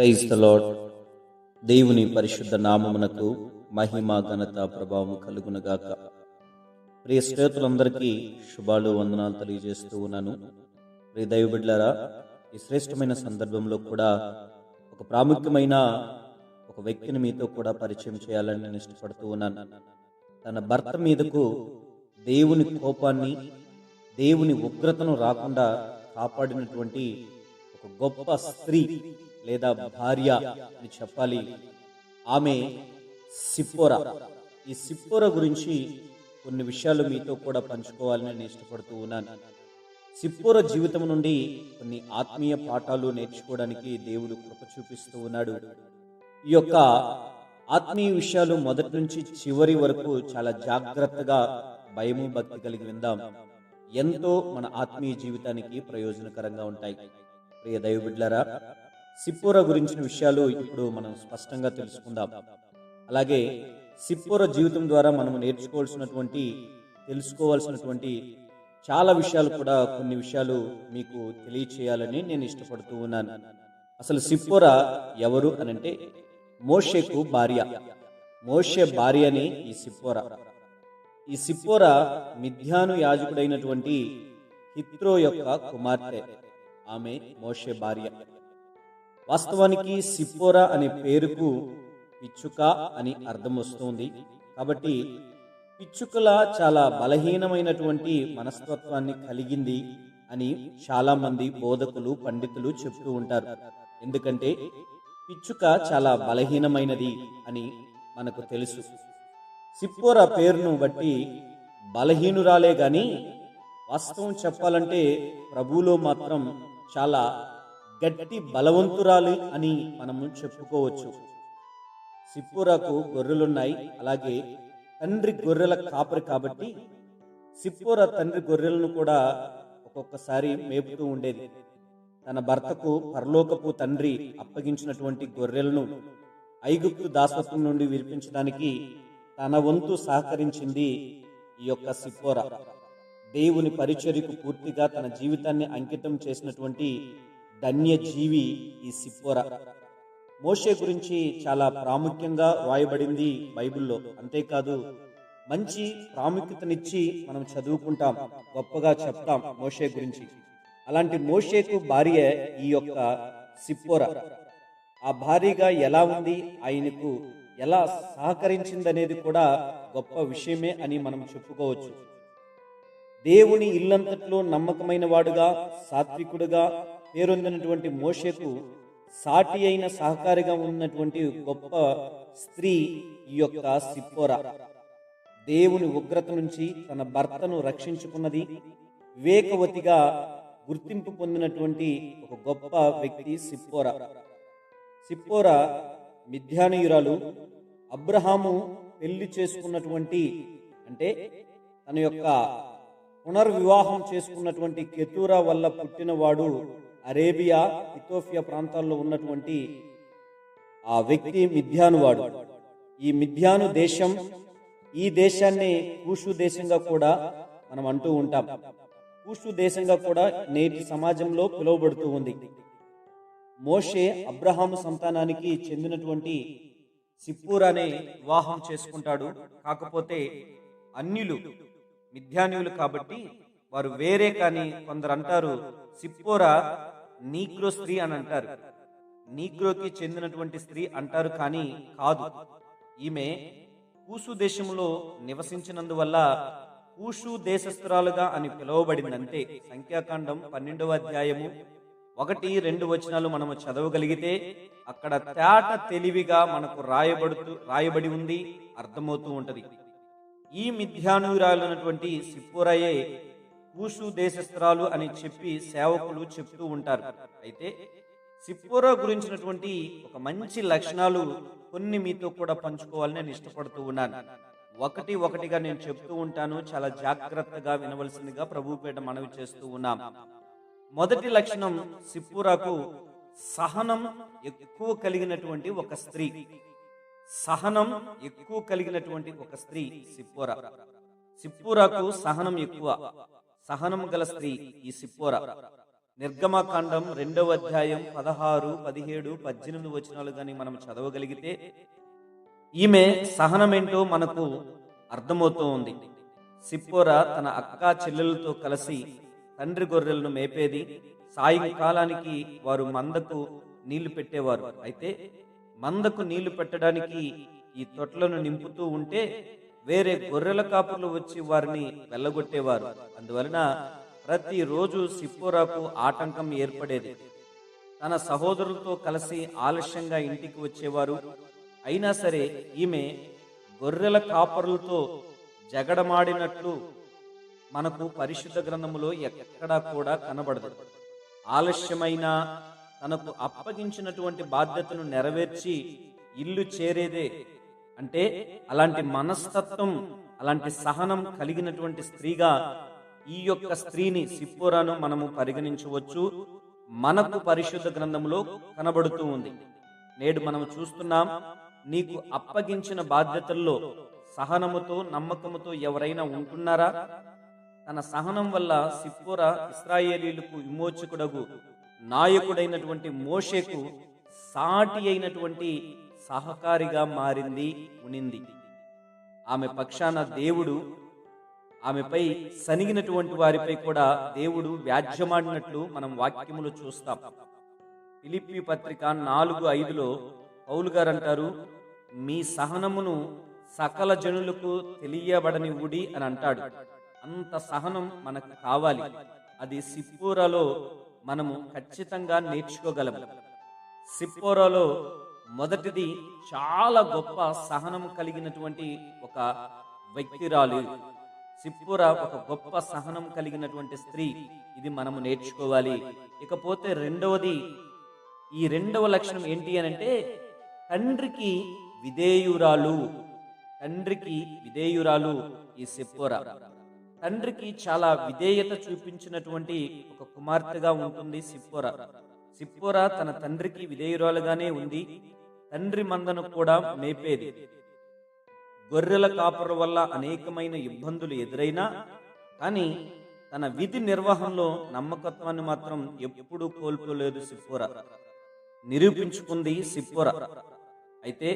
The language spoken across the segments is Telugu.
ప్రైజ్ ద దేవుని పరిశుద్ధ నామమునకు మహిమ ఘనత ప్రభావం కలుగునగాక. ప్రియ శ్రేతులందరికీ శుభాలు వందనాలు తెలియజేస్తూ ఉన్నాను. ప్రియ దైవబిడ్లారా ఈ శ్రేష్టమైన సందర్భంలో కూడా ఒక ప్రాముఖ్యమైన ఒక వ్యక్తిని మీతో కూడా పరిచయం చేయాలని నేను ఇష్టపడుతూ ఉన్నాను. తన భర్త మీదకు దేవుని కోపాన్ని దేవుని ఉగ్రతను రాకుండా కాపాడినటువంటి ఒక గొప్ప స్త్రీ లేదా భార్య అని చెప్పాలి. ఆమె సిప్పోర. ఈ సిప్పోర గురించి కొన్ని విషయాలు మీతో కూడా పంచుకోవాలని నేను ఇష్టపడుతూ ఉన్నాను. సిప్పోర జీవితం నుండి కొన్ని ఆత్మీయ పాఠాలు నేర్చుకోవడానికి దేవుడు కృప చూపిస్తూ ఉన్నాడు. ఈ యొక్క ఆత్మీయ విషయాలు మొదటి నుంచి చివరి వరకు చాలా జాగ్రత్తగా భయము భక్తి కలిగి విందాం. ఎంతో మన ఆత్మీయ జీవితానికి ప్రయోజనకరంగా ఉంటాయి. ప్రియ దైవబిడ్లరా సిప్పోర గురించిన విషయాలు ఇప్పుడు మనం స్పష్టంగా తెలుసుకుందాం. అలాగే సిప్పోర జీవితం ద్వారా మనం నేర్చుకోవాల్సినటువంటి తెలుసుకోవాల్సినటువంటి చాలా విషయాలు కూడా కొన్ని విషయాలు మీకు తెలియచేయాలని నేను ఇష్టపడుతూ ఉన్నాను. అసలు సిప్పోర ఎవరు అనంటే మోషేకు భార్య. మోషే భార్యని ఈ సిప్పోర. ఈ సిప్పోర మిథ్యాను యాజకుడైనటువంటి హిత్రో యొక్క కుమార్తె. ఆమె మోషే భార్య. వాస్తవానికి సిప్పోరా అనే పేరుకు పిచ్చుక అని అర్థం వస్తుంది. కాబట్టి పిచ్చుకల చాలా బలహీనమైనటువంటి మనస్తత్వాన్ని కలిగింది అని చాలామంది బోధకులు పండితులు చెప్తూ ఉంటారు. ఎందుకంటే పిచ్చుక చాలా బలహీనమైనది అని మనకు తెలుసు. సిప్పోరా పేరును బట్టి బలహీనురాలే గాని వాస్తవం చెప్పాలంటే ప్రభువులో మాత్రం చాలా గట్టి బలవంతురాలు అని మనము చెప్పుకోవచ్చు. సిప్పోరాకు గొర్రెలున్నాయి. అలాగే తండ్రి గొర్రెల కాపరి కాబట్టి సిప్పుర తండ్రి గొర్రెలను కూడా ఒక్కొక్కసారి మేపుతూ ఉండేది. తన భర్తకు పరలోకపు తండ్రి అప్పగించినటువంటి గొర్రెలను ఐగుప్తు దాసత్వం నుండి విరిపించడానికి తన వంతు సహకరించింది ఈ యొక్క సిప్పోర. దేవుని పరిచర్యకు పూర్తిగా తన జీవితాన్ని అంకితం చేసినటువంటి ధన్యజీవి ఈ సిప్పోర. మోషే గురించి చాలా ప్రాముఖ్యంగా వాయబడింది బైబిల్లో. అంతేకాదు మంచి ప్రాముఖ్యతనిచ్చి మనం చదువుకుంటాం గొప్పగా చెప్తాం మోషే గురించి. అలాంటి మోషేకు భార్య ఈ యొక్క సిప్పోర. ఆ భార్యగా ఎలా ఉంది? ఆయనకు ఎలా సహకరించిందనేది కూడా గొప్ప విషయమే అని మనం చెప్పుకోవచ్చు. దేవుని ఇల్లంతట్లో నమ్మకమైన వాడుగా సాత్వికుడుగా పేరొందినటువంటి మోషకు సాటి అయిన సహకారిగా ఉన్నటువంటి గొప్ప స్త్రీ ఈ యొక్క సిప్పోర. దేవుని ఉగ్రత నుంచి తన భర్తను రక్షించుకున్నది. వివేకవతిగా గుర్తింపు పొందినటువంటి ఒక గొప్ప వ్యక్తి సిప్పోర. సిప్పోర మిథ్యానీయురాలు. అబ్రహాము పెళ్ళి చేసుకున్నటువంటి అంటే తన యొక్క పునర్వివాహం చేసుకున్నటువంటి కెతూరా వల్ల పుట్టినవాడు అరేబియా ఇథోపియా ప్రాంతాల్లో ఉన్నటువంటి ఆ వ్యక్తి మిథ్యానువాడు ఈ మిథ్యాను దేశం ఈ దేశాన్ని కూషు దేశంగా కూడా మనం అంటూ ఉంటాం. కూషు దేశంగా కూడా నేటి సమాజంలో పిలువబడుతూ ఉంది. మోషే అబ్రహాము సంతానానికి చెందినటువంటి సిప్పూర్ అనే వివాహం చేసుకుంటాడు. కాకపోతే అన్యులు మిథ్యాన్యులు కాబట్టి వారు వేరే కానీ కొందరు అంటారు సిప్పోరా నీగ్రో స్త్రీ అని అంటారు. నీగ్రోకి చెందినటువంటి స్త్రీ అంటారు కానీ కాదు. ఈమె కూసు దేశంలో నివసించినందువల్ల కూషు దేశస్థురాలుగా అని పిలువబడిందంటే సంఖ్యాకాండం పన్నెండవ అధ్యాయము ఒకటి రెండు వచనాలు మనము చదవగలిగితే అక్కడ తేట తెలివిగా మనకు రాయబడుతూ రాయబడి ఉంది అర్థమవుతూ ఉంటది. ఈ మిథ్యానురాలైనటువంటి సిప్పోరయే కూషు దేశస్త్రాలు అని చెప్పి సేవకులు చెప్తూ ఉంటారు. అయితే సిప్పోరా గురించినటువంటి ఒక మంచి లక్షణాలు కొన్ని మీతో కూడా పంచుకోవాలని నేను ఇష్టపడుతూ ఉన్నాను. ఒకటి ఒకటిగా నేను చెప్తూ ఉంటాను. చాలా జాగ్రత్తగా వినవలసిందిగా ప్రభుపేట మనవి చేస్తూ ఉన్నాం. మొదటి లక్షణం సిప్పురాకు సహనం ఎక్కువ కలిగినటువంటి ఒక స్త్రీ. సహనం ఎక్కువ కలిగినటువంటి ఒక స్త్రీ సిప్పురా. సిప్పురాకు సహనం ఎక్కువ. సహనం గల స్త్రీ ఈ సిప్పోర. నిర్గమకాండం రెండవ అధ్యాయం పదహారు పదిహేడు పద్దెనిమిది వచనాలు కానీ మనం చదవగలిగితే ఈమె సహనమేంటో మనకు అర్థమవుతూ ఉంది. సిప్పోర తన అక్క చెల్లెలతో కలిసి తండ్రి గొర్రెలను మేపేది సాయంకాలానికి వారు మందకు నీళ్ళు పెట్టేవారు. అయితే మందకు నీళ్ళు పెట్టడానికి ఈ తొట్లను నింపుతూ ఉంటే వేరే గొర్రెల కాపులు వచ్చి వారిని వెళ్ళగొట్టేవారు. అందువలన ప్రతిరోజు సిప్పోరాకు ఆటంకం ఏర్పడేది. తన సహోదరులతో కలిసి ఆలస్యంగా ఇంటికి వచ్చేవారు. అయినా సరే ఈమె గొర్రెల కాపరులతో జగడమాడినట్లు మనకు పరిశుద్ధ గ్రంథములో ఎక్కడా కూడా కనబడదు. ఆలస్యమైన తనకు అప్పగించినటువంటి బాధ్యతను నెరవేర్చి ఇల్లు చేరేదే అంటే అలాంటి మనస్తత్వం అలాంటి సహనం కలిగినటువంటి స్త్రీగా ఈ యొక్క స్త్రీని సిప్పోరాను మనము పరిగణించవచ్చు. మనకు పరిశుద్ధ గ్రంథంలో కనబడుతూ ఉంది. నేడు మనం చూస్తున్నాం నీకు అప్పగించిన బాధ్యతల్లో సహనముతో నమ్మకముతో ఎవరైనా ఉంటున్నారా? తన సహనం వల్ల సిప్పోర ఇస్రాయేలీలకు విమోచకుడగు నాయకుడైనటువంటి మోషేకు సాటి అయినటువంటి సహకారిగా మారింది ఉనింది. ఆమె పక్షాన దేవుడు ఆమెపై సనిగినటువంటి వారిపై కూడా దేవుడు వ్యాజ్యమాడినట్లు మనం వాక్యములు చూస్తాం. ఫిలిప్పి పత్రిక నాలుగు ఐదులో పౌలు గారు అంటారు మీ సహనమును సకల జనులకు తెలియబడని ఉడి అని అంటాడు. అంత సహనం మనకు కావాలి. అది సిప్పూరలో మనము ఖచ్చితంగా నేర్చుకోగలము సిప్పోరాలో మొదటిది చాలా గొప్ప సహనం కలిగినటువంటి ఒక వ్యక్తిరాలు. సిప్పుర ఒక గొప్ప సహనం కలిగినటువంటి స్త్రీ. ఇది మనము నేర్చుకోవాలి. ఇకపోతే రెండవది ఈ రెండవ లక్షణం ఏంటి అని అంటే తండ్రికి విధేయురాలు. తండ్రికి విధేయురాలు ఈ సిప్పుర. తండ్రికి చాలా విధేయత చూపించినటువంటి ఒక కుమార్తెగా ఉంటుంది సిప్పుర. సిప్పుర తన తండ్రికి విధేయురాలుగానే ఉంది. తండ్రి మందను కూడా మేపేది. గొర్రెల కాపుర వల్ల అనేకమైన ఇబ్బందులు ఎదురైనా కానీ తన విధి నిర్వహణలో నమ్మకత్వాన్ని మాత్రం ఎప్పుడూ కోల్పోలేదు సిప్పోర. నిరూపించుకుంది సిప్పోర. అయితే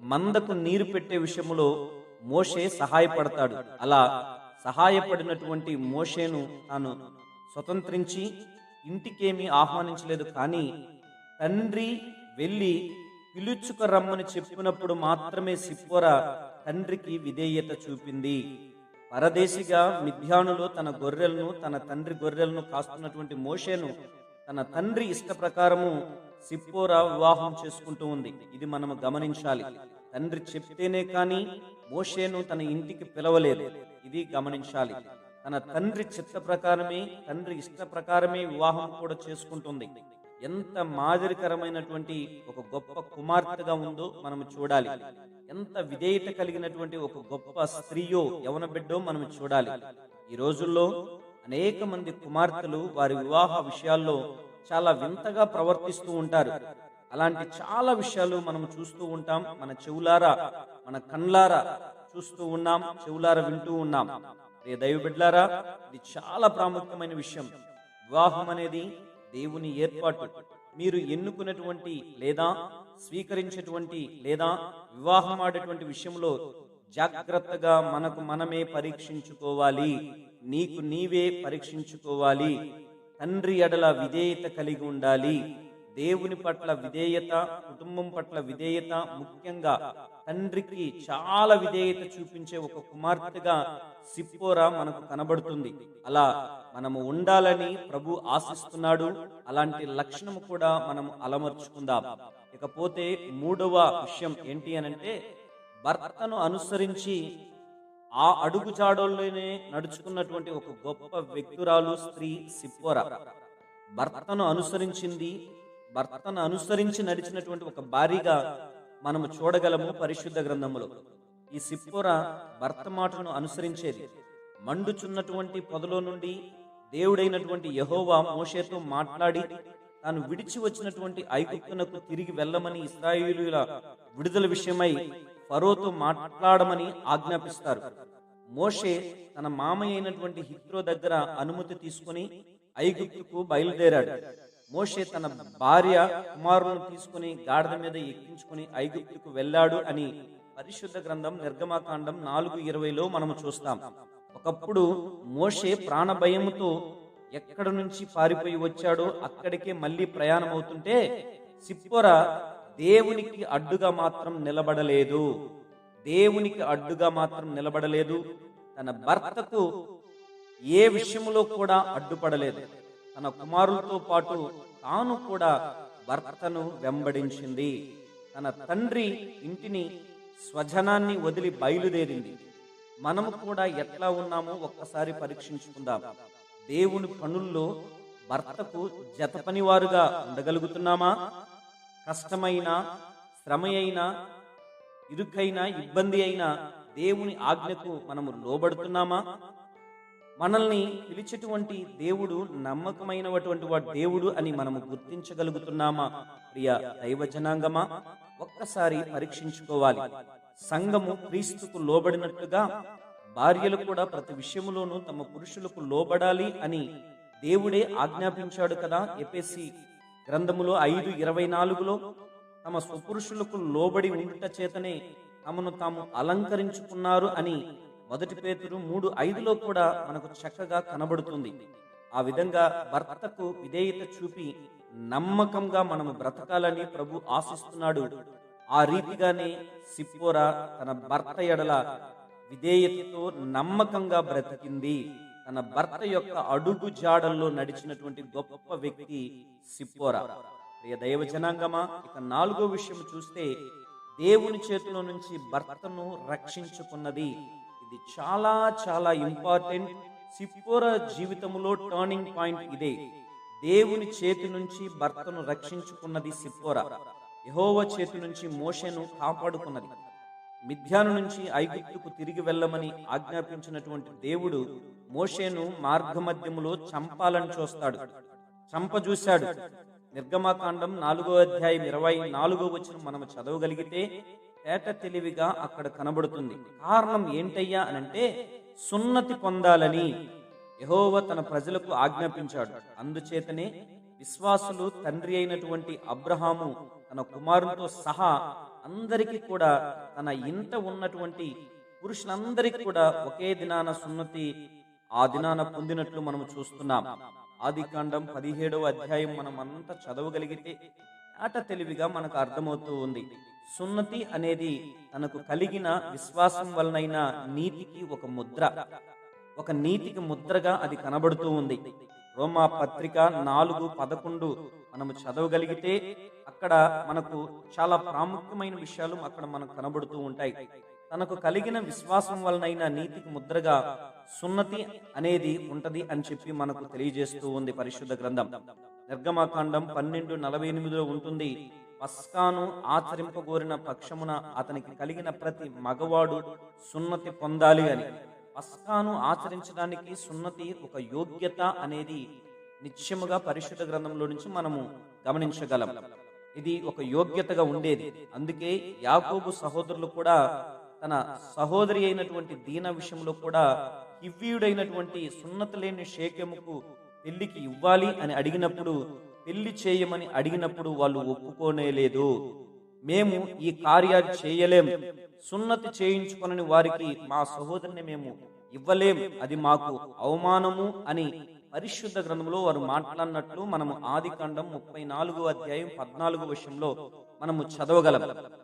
మందకు నీరు పెట్టే విషయంలో మోషే సహాయపడతాడు. అలా సహాయపడినటువంటి మోషేను తాను స్వతంత్రించి ఇంటికేమీ ఆహ్వానించలేదు. కానీ తండ్రి వెళ్ళి పిలుచుకు రమ్మని చెప్పినప్పుడు మాత్రమే సిప్పోర తండ్రికి విధేయత చూపింది. పరదేశిగా మిథ్యానులో తన గొర్రెలను తన తండ్రి గొర్రెలను కాస్తున్నటువంటి మోషేను తన తండ్రి ఇష్ట ప్రకారము సిప్పోరా వివాహం చేసుకుంటూ ఉంది. ఇది మనము గమనించాలి. తండ్రి చెప్తేనే కానీ మోషేను తన ఇంటికి పిలవలేదు. ఇది గమనించాలి. తన తండ్రి చిత్త ప్రకారమే తండ్రి ఇష్ట ప్రకారమే వివాహం కూడా చేసుకుంటుంది. ఎంత మాదిరికరమైనటువంటి ఒక గొప్ప కుమార్తెగా ఉందో మనం చూడాలి. ఎంత విధేయత కలిగినటువంటి ఒక గొప్ప స్త్రీయో యవన బిడ్డో మనం చూడాలి. ఈ రోజుల్లో అనేక మంది కుమార్తెలు వారి వివాహ విషయాల్లో చాలా వింతగా ప్రవర్తిస్తూ ఉంటారు. అలాంటి చాలా విషయాలు మనం చూస్తూ ఉంటాం. మన చెవులారా మన కండ్లారా చూస్తూ ఉన్నాం చెవులారా వింటూ ఉన్నాం. ప్రియ దైవ బిడ్లారా ఇది చాలా ప్రాముఖ్యమైన విషయం. వివాహం అనేది దేవుని ఏర్పాటు. మీరు ఎన్నుకున్నటువంటి లేదా స్వీకరించేటువంటి లేదా వివాహం ఆడేటువంటి విషయంలో జాగ్రత్తగా మనకు మనమే పరీక్షించుకోవాలి. నీకు నీవే పరీక్షించుకోవాలి. తండ్రి ఎడల విధేయత కలిగి ఉండాలి. దేవుని పట్ల విధేయత కుటుంబం పట్ల విధేయత ముఖ్యంగా తండ్రికి చాలా విధేయత చూపించే ఒక కుమార్తెగా సిప్పోరా మనకు కనబడుతుంది. అలా మనము ఉండాలని ప్రభు ఆశిస్తున్నాడు. అలాంటి లక్షణము కూడా మనం అలమర్చుకుందాం. ఇకపోతే మూడవ విషయం ఏంటి అనంటే భర్తను అనుసరించి ఆ అడుగుజాడల్లోనే నడుచుకున్నటువంటి ఒక గొప్ప వ్యక్తురాలు స్త్రీ సిప్పోరా. భర్తను అనుసరించింది భర్తను అనుసరించి నడిచినటువంటి ఒక భారీగా మనము చూడగలము పరిశుద్ధ గ్రంథములో. ఈ సిప్పోర భర్త మాటను అనుసరించేది. మండుచున్నటువంటి పొదలో నుండి దేవుడైనటువంటి యహోవా మోషేతో మాట్లాడి తాను విడిచి వచ్చినటువంటి ఐగుప్తునకు తిరిగి వెళ్ళమని ఇస్రాయిలుల విడుదల విషయమై ఫరోతో మాట్లాడమని ఆజ్ఞాపిస్తారు. మోషే తన మామయ్య అయినటువంటి హిత్రో దగ్గర అనుమతి తీసుకుని ఐగుప్తుకు బయలుదేరాడు. మోషే తన భార్య కుమారులను తీసుకుని గాడిద మీద ఎక్కించుకుని ఐగుప్తుకు వెళ్ళాడు అని పరిశుద్ధ గ్రంథం నిర్గమాకాండం నాలుగు ఇరవైలో మనము చూస్తాం. ఒకప్పుడు మోషే ప్రాణ భయముతో ఎక్కడ నుంచి పారిపోయి వచ్చాడో అక్కడికే మళ్ళీ ప్రయాణం అవుతుంటే సిప్పోర దేవునికి అడ్డుగా మాత్రం నిలబడలేదు. దేవునికి అడ్డుగా మాత్రం నిలబడలేదు. తన భర్తకు ఏ విషయంలో కూడా అడ్డుపడలేదు. తన కుమారులతో పాటు తాను కూడా భర్తను వెంబడించింది. తన తండ్రి ఇంటిని స్వజనాన్ని వదిలి బయలుదేరింది. మనము కూడా ఎట్లా ఉన్నామో ఒక్కసారి పరీక్షించుకుందాం. దేవుని పనుల్లో భర్తకు జత పనివారుగా ఉండగలుగుతున్నామా? కష్టమైన శ్రమ అయినా ఇరుకైన ఇబ్బంది అయినా దేవుని ఆజ్ఞకు మనము లోబడుతున్నామా? మనల్ని పిలిచేటువంటి దేవుడు నమ్మకమైనటువంటి వాడు దేవుడు అని మనము గుర్తించగలుగుతున్నామా? ప్రియ దైవ జనాంగమా? ఒక్కసారి పరీక్షించుకోవాలి. సంఘము క్రీస్తుకు లోబడినట్లుగా భార్యలు కూడా ప్రతి విషయములోనూ తమ పురుషులకు లోబడాలి అని దేవుడే ఆజ్ఞాపించాడు కదా ఎపిసి గ్రంథములో ఐదు ఇరవై నాలుగులో. తమ స్వపురుషులకు లోబడి ఉండుట చేతనే తమను తాము అలంకరించుకున్నారు అని మొదటి పేతురు మూడు ఐదులో కూడా మనకు చక్కగా కనబడుతుంది. ఆ విధంగా భర్తకు విధేయత చూపి నమ్మకంగా మనము బ్రతకాలని ప్రభు ఆశిస్తున్నాడు. ఆ రీతిగానే సిప్పోరా తన భర్త ఎడల విధేయతతో నమ్మకంగా బ్రతికింది. తన భర్త యొక్క అడుగు జాడల్లో నడిచినటువంటి గొప్ప వ్యక్తి సిప్పోరా. ప్రియ దైవ జనాంగమా ఇక నాలుగో విషయం చూస్తే దేవుని చేతిలో నుంచి భర్తను రక్షించుకున్నది ఇది చాలా చాలా ఇంపార్టెంట్ సిప్పోరా జీవితంలో టర్నింగ్ పాయింట్ ఇదే. దేవుని చేతి నుంచి భర్తను రక్షించుకున్నది సిప్పోర. యహోవ చేతి నుంచి మోషను కాపాడుకున్నది. మిథ్యాను నుంచి ఐగుప్తుకు తిరిగి వెళ్ళమని ఆజ్ఞాపించినటువంటి దేవుడు మోషేను మార్గమధ్యములో చంపాలని చూస్తాడు. చంప చూశాడు. నిర్గమాకాండం నాలుగో అధ్యాయం ఇరవై నాలుగో వచ్చిన మనం చదవగలిగితే తేట తెలివిగా అక్కడ కనబడుతుంది. కారణం ఏంటయ్యా అనంటే సున్నతి పొందాలని యహోవ తన ప్రజలకు ఆజ్ఞాపించాడు. అందుచేతనే విశ్వాసులు తండ్రి అయినటువంటి అబ్రహాము తన కుమారునితో సహా అందరికీ కూడా తన ఇంట ఉన్నటువంటి పురుషులందరికీ కూడా ఒకే దినాన సున్నతి ఆ దినాన పొందినట్లు మనం చూస్తున్నాం. ఆది కాండం పదిహేడవ అధ్యాయం మనం అంతా చదవగలిగితే ఆట తెలివిగా మనకు అర్థమవుతూ ఉంది. సున్నతి అనేది తనకు కలిగిన విశ్వాసం వలనైన నీతికి ఒక ముద్ర. ఒక నీతికి ముద్రగా అది కనబడుతూ ఉంది. రోమా పత్రిక నాలుగు పదకొండు మనము చదవగలిగితే అక్కడ మనకు చాలా ప్రాముఖ్యమైన విషయాలు అక్కడ మనకు కనబడుతూ ఉంటాయి. తనకు కలిగిన విశ్వాసం వలనైన నీతికి ముద్రగా సున్నతి అనేది ఉంటది అని చెప్పి మనకు తెలియజేస్తూ ఉంది పరిశుద్ధ గ్రంథం. నిర్గమాకాండం పన్నెండు నలభై ఎనిమిదిలో ఉంటుంది. పస్కాను ఆచరింపగోరిన పక్షమున అతనికి కలిగిన ప్రతి మగవాడు సున్నతి పొందాలి అని. పస్కాను ఆచరించడానికి సున్నతి ఒక యోగ్యత అనేది నిత్యముగా పరిశుద్ధ గ్రంథంలో నుంచి మనము గమనించగలం. ఇది ఒక యోగ్యతగా ఉండేది. అందుకే యాకోబు సహోదరులు కూడా తన సహోదరి అయినటువంటి దీన విషయంలో కూడా హివ్యుడైనటువంటి సున్నత లేని షేకెముకు పెళ్ళికి ఇవ్వాలి అని అడిగినప్పుడు పెళ్ళి చేయమని అడిగినప్పుడు వాళ్ళు ఒప్పుకోనే లేదు. మేము ఈ కార్యాలు చేయలేం. సున్నతి చేయించుకొనని వారికి మా సహోదరిని మేము ఇవ్వలేం. అది మాకు అవమానము అని పరిశుద్ధ గ్రంథంలో వారు మాట్లాడినట్లు మనము ఆది కాండం ముప్పై నాలుగు అధ్యాయం పద్నాలుగు విషయంలో మనము చదవగలం.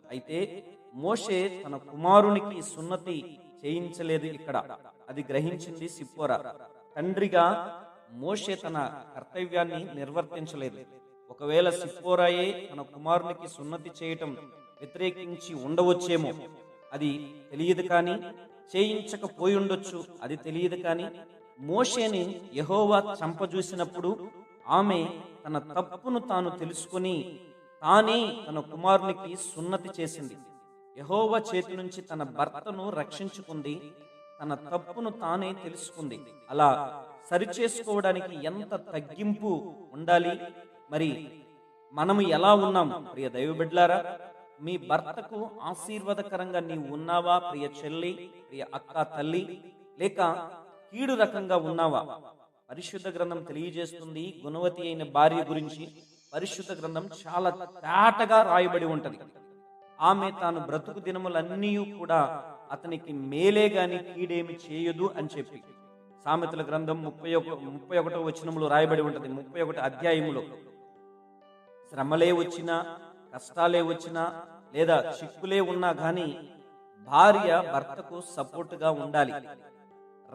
అయితే మోషే తన కుమారునికి సున్నతి చేయించలేదు ఇక్కడ. అది గ్రహించింది సిప్పోరా. తండ్రిగా మోషే తన కర్తవ్యాన్ని నిర్వర్తించలేదు. ఒకవేళ సిప్పోరాయే తన కుమారునికి సున్నతి చేయటం వ్యతిరేకించి ఉండవచ్చేమో? అది తెలియదు కానీ చేయించకపోయి ఉండొచ్చు అది తెలియదు కానీ మోషేని యహోవా చంపజూసినప్పుడు ఆమె తన తప్పును తాను తెలుసుకొని తానే తన కుమారునికి సున్నతి చేసింది. యహోవా చేతి నుంచి తన భర్తను రక్షించుకుంది తన తప్పును తానే తెలుసుకుంది. అలా సరిచేసుకోవడానికి ఎంత తగ్గింపు ఉండాలి? మరి మనము ఎలా ఉన్నాం? ప్రియ దైవ బిడ్లారా మీ భర్తకు ఆశీర్వాదకరంగా నీవు ఉన్నావా? ప్రియ చెల్లి ప్రియ అక్క తల్లి లేక కీడు రకంగా ఉన్నావా? పరిశుద్ధ గ్రంథం తెలియజేస్తుంది. గుణవతి అయిన భార్య గురించి పరిశుద్ధ గ్రంథం చాలా తేటగా రాయబడి ఉంటుంది. ఆమె తాను బ్రతుకు దినములన్నీ కూడా అతనికి మేలే గాని కీడేమి చేయదు అని చెప్పి. సామెతల గ్రంథం ముప్పై ఒక ముప్పై ఒకటో వచనంలో రాయబడి ఉంటుంది. ముప్పై ఒకటి అధ్యాయములో. శ్రమలే వచ్చినా కష్టాలే వచ్చినా లేదా చిక్కులే ఉన్నా కానీ భార్య భర్తకు సపోర్ట్గా ఉండాలి.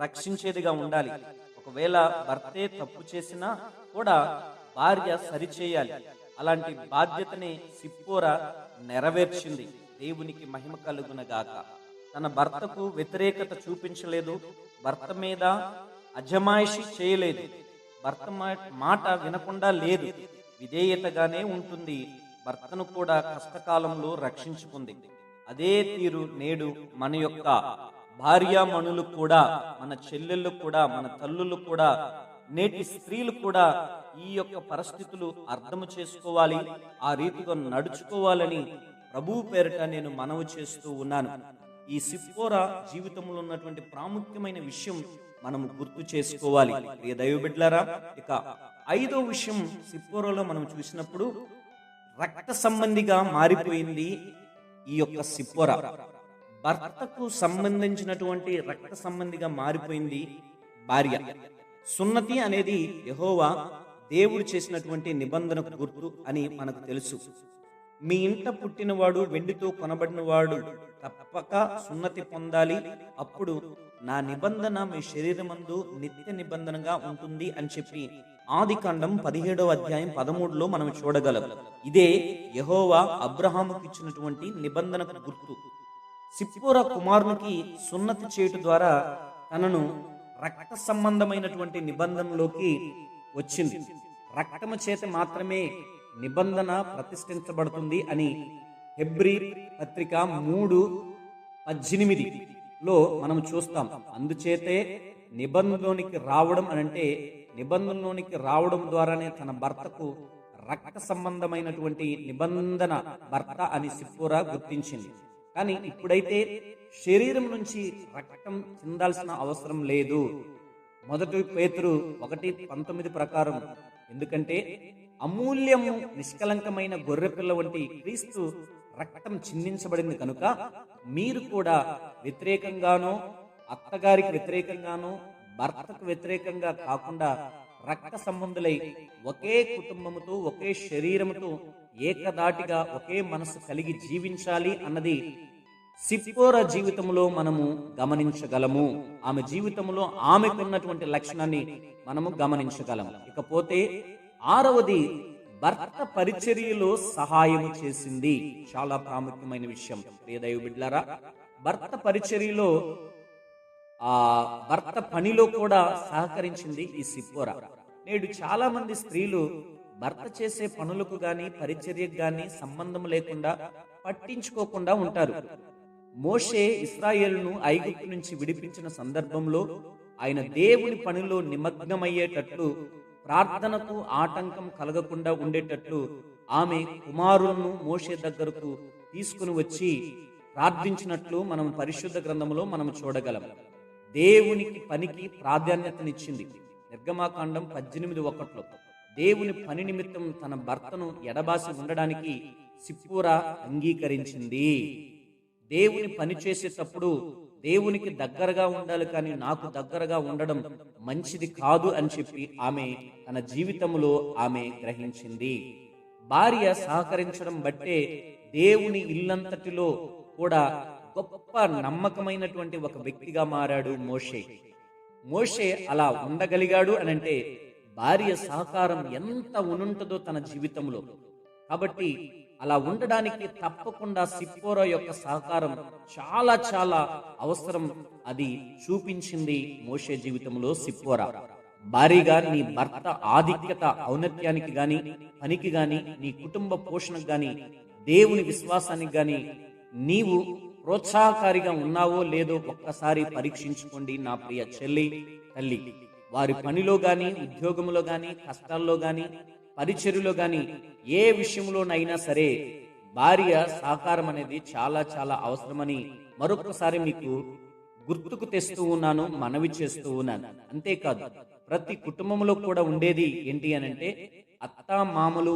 రక్షించేదిగా ఉండాలి. ఒకవేళ భర్తే తప్పు చేసినా కూడా భార్య సరిచేయాలి. అలాంటి బాధ్యతని సిప్పోర నెరవేర్చింది. దేవునికి మహిమ కలుగునగాక. తన భర్తకు వ్యతిరేకత చూపించలేదు. భర్త మీద అజమాయిషి చేయలేదు. భర్త మా- మాట వినకుండా లేదు. విధేయతగానే ఉంటుంది. భర్తను కూడా కష్టకాలంలో రక్షించుకుంది. అదే తీరు నేడు మన యొక్క భార్యామణులు కూడా మన చెల్లెళ్ళు కూడా మన తల్లులు కూడా నేటి స్త్రీలు కూడా ఈ యొక్క పరిస్థితులు అర్థం చేసుకోవాలి ఆ రీతిగా నడుచుకోవాలని ప్రభువు పేరిట నేను మనవి చేస్తూ ఉన్నాను. ఈ సిప్పోరా జీవితంలో ఉన్నటువంటి ప్రాముఖ్యమైన విషయం మనం గుర్తు చేసుకోవాలి. ప్రియ దైవబిడ్లారా ఇక ఐదో విషయం సిప్పోరాలో మనం చూసినప్పుడు రక్త సంబంధిగా మారిపోయింది ఈ యొక్క సిప్పోరా. భర్తకు సంబంధించినటువంటి రక్త సంబంధిగా మారిపోయింది భార్య. సున్నతి అనేది యహోవా దేవుడు చేసినటువంటి నిబంధనకు గుర్తు అని మనకు తెలుసు. మీ ఇంట పుట్టినవాడు వెండితో కొనబడినవాడు తప్పక సున్నతి పొందాలి. అప్పుడు నా నిబంధన మీ శరీరమందు నిత్య నిబంధనగా ఉంటుంది అని చెప్పి ఆది కాండం పదిహేడవ అధ్యాయం పదమూడులో మనం చూడగలం. ఇదే యహోవా అబ్రహాముకి ఇచ్చినటువంటి నిబంధనకు గుర్తు. సిప్పోరా కుమారునికి సున్నతి చేయటం ద్వారా తనను రక్త సంబంధమైనటువంటి నిబంధనలోకి వచ్చింది. రక్తము చేత మాత్రమే నిబంధన ప్రతిష్ఠించబడుతుంది అని హెబ్రి పత్రిక మూడు పద్దెనిమిదిలో మనం చూస్తాం. అందుచేతే నిబంధనలోనికి రావడం అని అంటే నిబంధనలోనికి రావడం ద్వారానే తన భర్తకు రక్త సంబంధమైనటువంటి నిబంధన భర్త అని సిప్పురా గుర్తించింది. కానీ ఇప్పుడైతే శరీరం నుంచి రక్తం చెందాల్సిన అవసరం లేదు. మొదటి పేతురు ఒకటి పంతొమ్మిది ప్రకారం ఎందుకంటే అమూల్యము నిష్కలంకమైన గొర్రెపిల్ల వంటి క్రీస్తు రక్తం చిందించబడింది కనుక మీరు కూడా వ్యతిరేకంగానో అత్తగారికి వ్యతిరేకంగానో భర్తకు వ్యతిరేకంగా కాకుండా రక్త సంబంధులై ఒకే కుటుంబముతో ఒకే శరీరముతో ఏకదాటిగా ఒకే మనసు కలిగి జీవించాలి అన్నది సిప్పోర జీవితంలో మనము గమనించగలము. ఆమె జీవితంలో ఆమెకున్నటువంటి లక్షణాన్ని మనము గమనించగలము. ఇకపోతే ఆరవది భర్త పరిచర్యలో సహాయం చేసింది. చాలా ప్రాముఖ్యమైన విషయం. ప్రియదైవ బిడ్లారా భర్త పరిచర్యలో ఆ భర్త పనిలో కూడా సహకరించింది ఈ సిప్పోర. నేడు చాలా మంది స్త్రీలు భర్త చేసే పనులకు గాని పరిచర్యకు గాని సంబంధం లేకుండా పట్టించుకోకుండా ఉంటారు. మోషే ఇస్రాయేల్ను ఐగుప్తు నుంచి విడిపించిన సందర్భంలో ఆయన దేవుని పనిలో నిమగ్నమయ్యేటట్లు ప్రార్థనకు ఆటంకం కలగకుండా ఉండేటట్లు ఆమె కుమారులను మోషే దగ్గరకు తీసుకుని వచ్చి ప్రార్థించినట్లు మనం పరిశుద్ధ గ్రంథంలో మనం చూడగలం. దేవునికి పనికి ప్రాధాన్యతనిచ్చింది. నిర్గమాకాండం పద్దెనిమిది ఒకటిలో దేవుని పని నిమిత్తం తన భర్తను ఎడబాసి ఉండడానికి సిప్పురా అంగీకరించింది. దేవుని పని చేసేటప్పుడు దేవునికి దగ్గరగా ఉండాలి కానీ నాకు దగ్గరగా ఉండడం మంచిది కాదు అని చెప్పి ఆమె తన జీవితంలో ఆమె గ్రహించింది. భార్య సహకరించడం బట్టే దేవుని ఇల్లంతటిలో కూడా గొప్ప నమ్మకమైనటువంటి ఒక వ్యక్తిగా మారాడు మోషే. మోషే అలా ఉండగలిగాడు అని అంటే భార్య సహకారం ఎంత ఉనుంటుందో తన జీవితంలో. కాబట్టి అలా ఉండడానికి తప్పకుండా సిప్పోరా యొక్క సహకారం చాలా చాలా అవసరం. అది చూపించింది మోషే జీవితంలో సిప్పోరా. భారీగా నీ భర్త ఆధిక్యత ఔన్నత్యానికి గాని పనికి గాని నీ కుటుంబ పోషణకు గాని దేవుని విశ్వాసానికి గాని నీవు ప్రోత్సాహకారిగా ఉన్నావో లేదో ఒక్కసారి పరీక్షించుకోండి నా ప్రియ చెల్లి తల్లి. వారి పనిలో గాని ఉద్యోగంలో గాని కష్టాల్లో గాని పరిచర్యలో కానీ ఏ విషయంలోనైనా సరే భార్య సహకారం అనేది చాలా చాలా అవసరమని మరొకసారి మీకు గుర్తుకు తెస్తూ ఉన్నాను మనవి చేస్తూ ఉన్నాను. అంతేకాదు ప్రతి కుటుంబంలో కూడా ఉండేది ఏంటి అని అంటే అత్త మామలు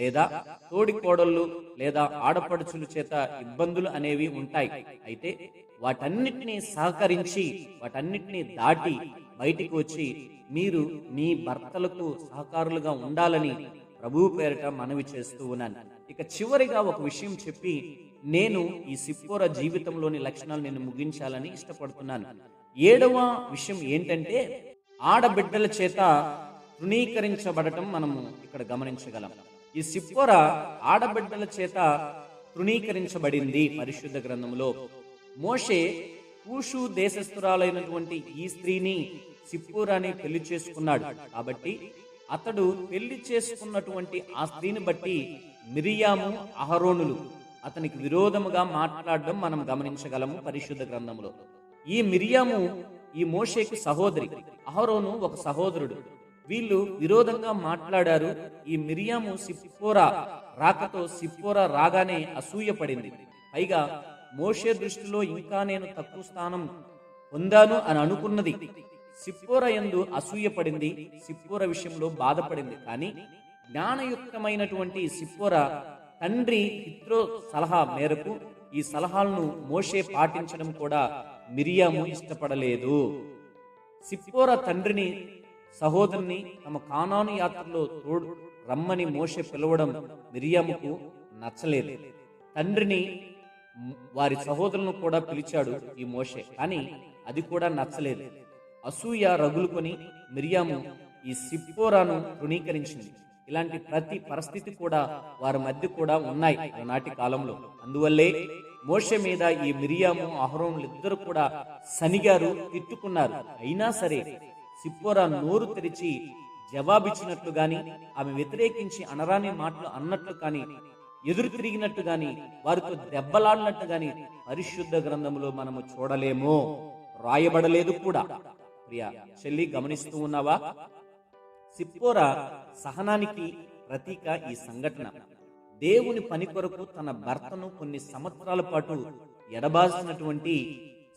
లేదా తోడి కోడళ్ళు లేదా ఆడపడుచుల చేత ఇబ్బందులు అనేవి ఉంటాయి. అయితే వాటన్నిటినీ సహకరించి వాటన్నిటినీ దాటి బయటికి వచ్చి మీరు మీ భర్తలకు సహకారులుగా ఉండాలని ప్రభువు పేరిట మనవి చేస్తూ ఉన్నాను. ఇక చివరిగా ఒక విషయం చెప్పి నేను ఈ సిప్పోర జీవితంలోని లక్షణాలు నేను ముగించాలని ఇష్టపడుతున్నాను. ఏడవ విషయం ఏంటంటే ఆడబిడ్డల చేత తృణీకరించబడటం మనము ఇక్కడ గమనించగలం. ఈ సిప్పోర ఆడబిడ్డల చేత తృణీకరించబడింది పరిశుద్ధ గ్రంథంలో. మోషే కూషు దేశస్థురాలైనటువంటి ఈ స్త్రీని సిప్పోరాని పెళ్ళి చేసుకున్నాడు. కాబట్టి అతడు పెళ్ళి చేసుకున్నటువంటి ఆ స్త్రీని బట్టి మిరియాము అహరోనులు అతనికి విరోధముగా మాట్లాడడం మనం గమనించగలము పరిశుద్ధ గ్రంథంలో ఈ మిరియాము ఈ మోషేకు సహోదరి అహరోను ఒక సహోదరుడు. వీళ్ళు విరోధంగా మాట్లాడారు. ఈ మిరియాము సిప్పోరా రాకతో సిప్పోరా రాగానే అసూయపడింది పైగా మోషే దృష్టిలో ఇంకా నేను తక్కువ స్థానం పొందాను అని అనుకున్నది. సిప్పోర ఎందు అసూయపడింది సిప్పోర విషయంలో బాధపడింది. కానీ జ్ఞానయుక్తమైనటువంటి సిప్పోర తండ్రి హిత్రో సలహా మేరకు ఈ సలహాలను మోషే పాటించడం కూడా మిరియాము ఇష్టపడలేదు. సిప్పోర తండ్రిని సహోదరుని తమ కానాను యాత్రలో తోడు రమ్మని మోషే పిలవడం మిరియాముకు నచ్చలేదు. తండ్రిని వారి సహోదరులను కూడా పిలిచాడు ఈ మోషే. కానీ అది కూడా నచ్చలేదు. అసూయ రగులుకొని మిరియాము ఈ సిప్పోరాను తృణీకరించింది. ఇలాంటి ప్రతి పరిస్థితి కూడా వారి మధ్య కూడా ఉన్నాయి ఆనాటి కాలంలో. అందువల్లే మోష మీద ఈ మిరియాము అహరోనులు ఇద్దరు కూడా సనిగారు తిట్టుకున్నారు. అయినా సరే సిప్పోరా నోరు తెరిచి జవాబిచ్చినట్లు గాని ఆమె వ్యతిరేకించి అనరాని మాటలు అన్నట్లు కానీ ఎదురు తిరిగినట్టు గాని వారితో దెబ్బలాడినట్టు గాని పరిశుద్ధ గ్రంథములో మనము చూడలేము. రాయబడలేదు కూడా. ప్రియా చెల్లి గమనిస్తూ ఉన్నావా? సిప్పోర సహనానికి ప్రతీక ఈ సంఘటన. దేవుని పని కొరకు తన భర్తను కొన్ని సంవత్సరాల పాటు ఎడబాసినటువంటి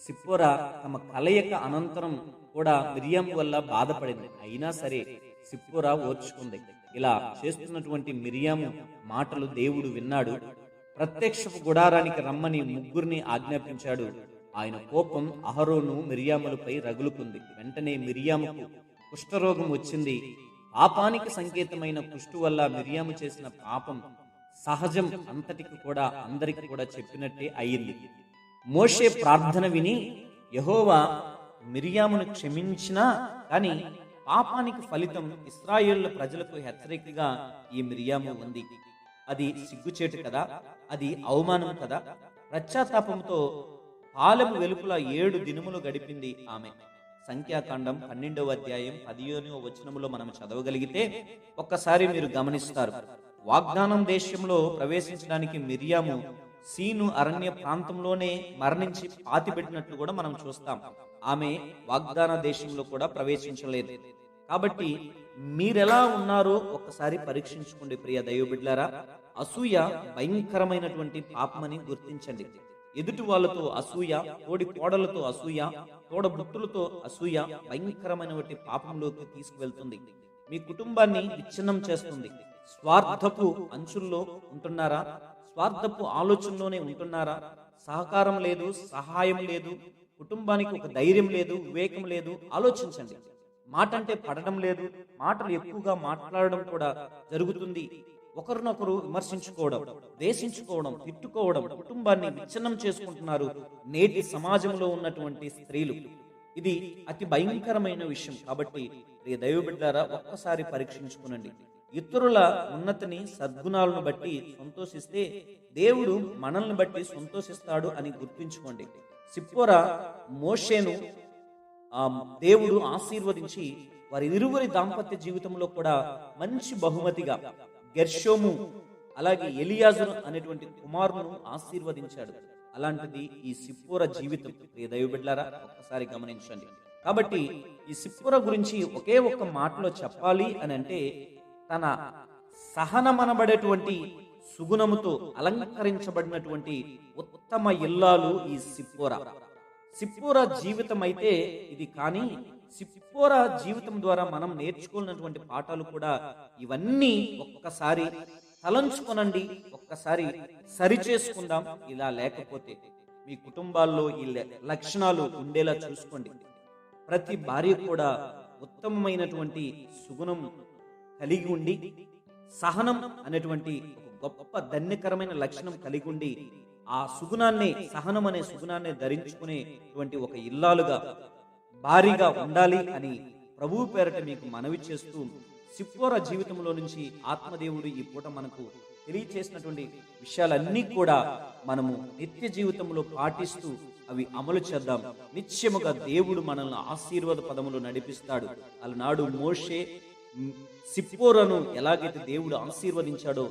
సిప్పోర తమ కలయిక అనంతరం కూడా మిరియం వల్ల బాధపడింది. అయినా సరే సిప్పురా ఓర్చుకుంది. ఇలా చేస్తున్నటువంటి మిరియాము మాటలు దేవుడు విన్నాడు. ప్రత్యక్షపు గుడారానికి రమ్మని ముగ్గురిని ఆజ్ఞాపించాడు. ఆయన కోపం అహరోను మిరియాములపై రగులుకుంది. వెంటనే మిరియాముకు కుష్ఠరోగం వచ్చింది. పాపానికి సంకేతమైన కుష్టు వల్ల మిరియాము చేసిన పాపం సహజం అంతటికి కూడా అందరికి కూడా చెప్పినట్టే అయ్యింది మోషే ప్రార్థన విని యహోవా మిరియామును క్షమించినా కానీ పాపానికి ఫలితం ఇస్రాయేళ్ళ ప్రజలకు హెచ్చరికగా ఈ మిరియాము ఉంది. అది సిగ్గుచేటు కదా? అది అవమానం కదా? పశ్చాత్తాపంతో పాలెము వెలుపుల ఏడు దినములు గడిపింది ఆమె. సంఖ్యాకాండం పన్నెండవ అధ్యాయం పదిహేనవ వచనములో మనం చదవగలిగితే ఒక్కసారి మీరు గమనిస్తారు. వాగ్దానం దేశంలో ప్రవేశించడానికి మిరియాము సీను అరణ్య ప్రాంతంలోనే మరణించి పాతిపెట్టినట్లు కూడా మనం చూస్తాం. ఆమె వాగ్దాన దేశంలో కూడా ప్రవేశించలేదు. కాబట్టి మీరెలా ఉన్నారో ఒక్కసారి పరీక్షించుకోండి ప్రియ దైవబిడ్లారా. అసూయ భయంకరమైనటువంటి పాపమని గుర్తించండి. ఎదుటి వాళ్ళతో అసూయ తోడి కోడలతో అసూయ తోడబుట్టులతో అసూయ భయంకరమైనటువంటి పాపంలోకి తీసుకువెళ్తుంది. మీ కుటుంబాన్ని విచ్ఛిన్నం చేస్తుంది. స్వార్థపు అంచుల్లో ఉంటున్నారా? స్వార్థపు ఆలోచనలోనే ఉంటున్నారా? సహకారం లేదు సహాయం లేదు కుటుంబానికి ఒక ధైర్యం లేదు వివేకం లేదు ఆలోచించండి. మాట అంటే పడడం లేదు మాటలు ఎక్కువగా మాట్లాడడం కూడా జరుగుతుంది. ఒకరినొకరు విమర్శించుకోవడం దేశించుకోవడం తిట్టుకోవడం కుటుంబాన్ని విచ్ఛిన్నం చేసుకుంటున్నారు నేటి సమాజంలో ఉన్నటువంటి స్త్రీలు. ఇది అతి భయంకరమైన విషయం కాబట్టి ప్రియ దైవబిడ్డారా ఒక్కసారి పరీక్షించుకునండి. ఇతరుల ఉన్నతిని సద్గుణాలను బట్టి సంతోషిస్తే దేవుడు మనల్ని బట్టి సంతోషిస్తాడు అని గుర్తుంచుకోండి. సిప్పోర మోషేను ఆ దేవుడు ఆశీర్వదించి వారి ఇరువురి దాంపత్య జీవితంలో కూడా మంచి బహుమతిగా గెర్షోము అలాగే ఎలియాజును అనేటువంటి కుమారును ఆశీర్వదించాడు. అలాంటిది ఈ సిప్పోర జీవితం. ప్రియ దైవబిడ్లారా ఒక్కసారి గమనించండి. కాబట్టి ఈ సిప్పోర గురించి ఒకే ఒక్క మాటలో చెప్పాలి అని అంటే తన సహనమనబడేటువంటి సుగుణముతో అలంకరించబడినటువంటి ఉత్తమ ఇల్లాలు ఈ సిప్పోరా. సిప్పోరా జీవితం అయితే ఇది కానీ సిప్పోరా జీవితం ద్వారా మనం నేర్చుకున్నటువంటి పాఠాలు కూడా ఇవన్నీ ఒక్కసారి తలంచుకొనండి ఒక్కసారి సరి చేసుకుందాం ఇలా లేకపోతే మీ కుటుంబాల్లో ఈ లక్షణాలు ఉండేలా చూసుకోండి. ప్రతి భార్య కూడా ఉత్తమమైనటువంటి సుగుణం కలిగి ఉండి సహనం అనేటువంటి ఒక గొప్ప ధన్యకరమైన లక్షణం కలిగి ఉండి ఆ సుగుణాన్ని సహనం అనే సుగుణాన్ని ధరించుకునేటువంటి ఒక ఇల్లాలుగా భారీగా ఉండాలి అని ప్రభువు పేరట మీకు మనవి చేస్తూ సిప్పోర జీవితంలో నుంచి ఆత్మదేవుడు ఈ పూట మనకు తెలియచేసినటువంటి విషయాలన్నీ కూడా మనము నిత్య జీవితంలో పాటిస్తూ అవి అమలు చేద్దాం. నిత్యముగా దేవుడు మనల్ని ఆశీర్వాద పదములు నడిపిస్తాడు. అలనాడు మోషే సిప్పోరను ఎలాగైతే దేవుడు ఆశీర్వదించాడో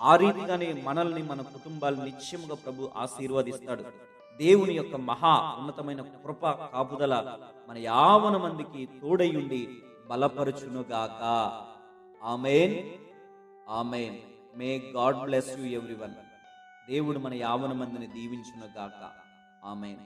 ఆ రీతిగానే మనల్ని మన కుటుంబాలు నిత్యముగా ప్రభు ఆశీర్వదిస్తాడు. దేవుని యొక్క మహా ఉన్నతమైన కృప కాపుదల మన యావన మందికి తోడయుండి బలపరుచునుగాక. Amen. Amen. May God bless you everyone దేవుడు మన యావన మందిని దీవించునుగాక. ఆమెన్.